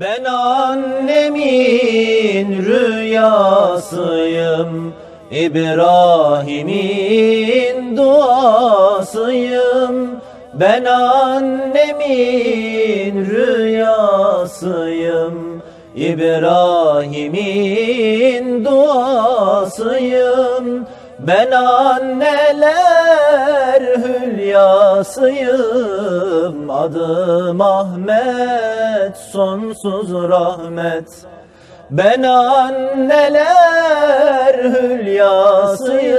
Ben annemin rüyasıyım İbrahim'in duasıyım. Ben annemin rüyasıyım İbrahim'in duasıyım ben anneler hülyasıyım. Adım Ahmet sonsuz rahmet. Ben anneler hülyasıyım.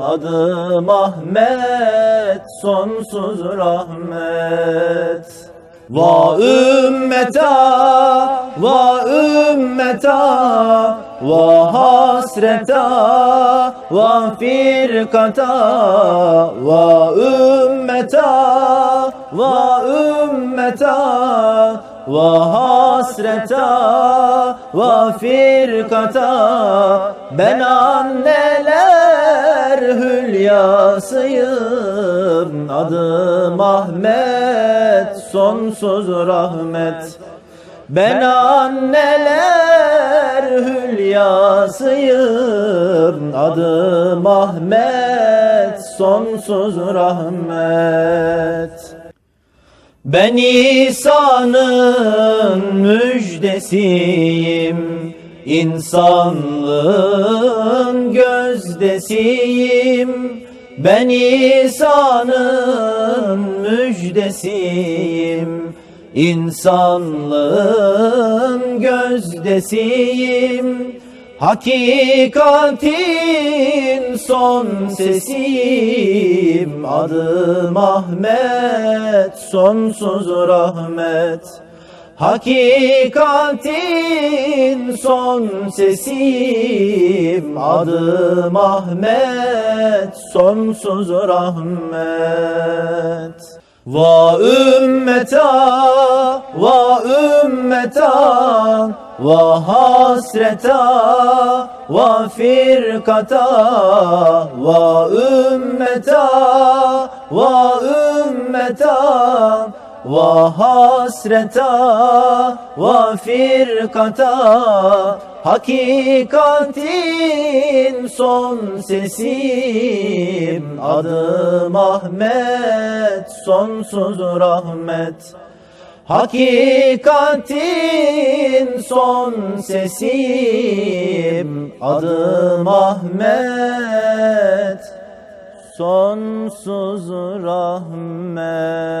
Adım Ahmet sonsuz rahmet. Va ümmeta, va ümmeta, va hasreta, va firkata, va ümmeta, va ümmeta, va hasreta, va firkata, ben anneler hülyasıyım, adım Ahmet, sonsuz rahmet. Ben anneler hülyasıyım, adım Ahmet, sonsuz rahmet. Ben İsa'nın müjdesiyim, insanlığın gözdesiyim. Ben İsa'nın müjdesiyim, insanlığın gözdesiyim. Hakikatin son sesiyim Adım Ahmet sonsuz rahmet. Hakikatin son sesiyim Adım Ahmet sonsuz rahmet. Va ümmeta, va ümmeta, va hasreta, va firkata, va ümmeta, va ümmeta, va hasreta, va firkata, hakikatin son sesiyim, adım Ahmet, sonsuz rahmet. Hakikatin son sesiyim, adım Ahmet, sonsuz rahmet.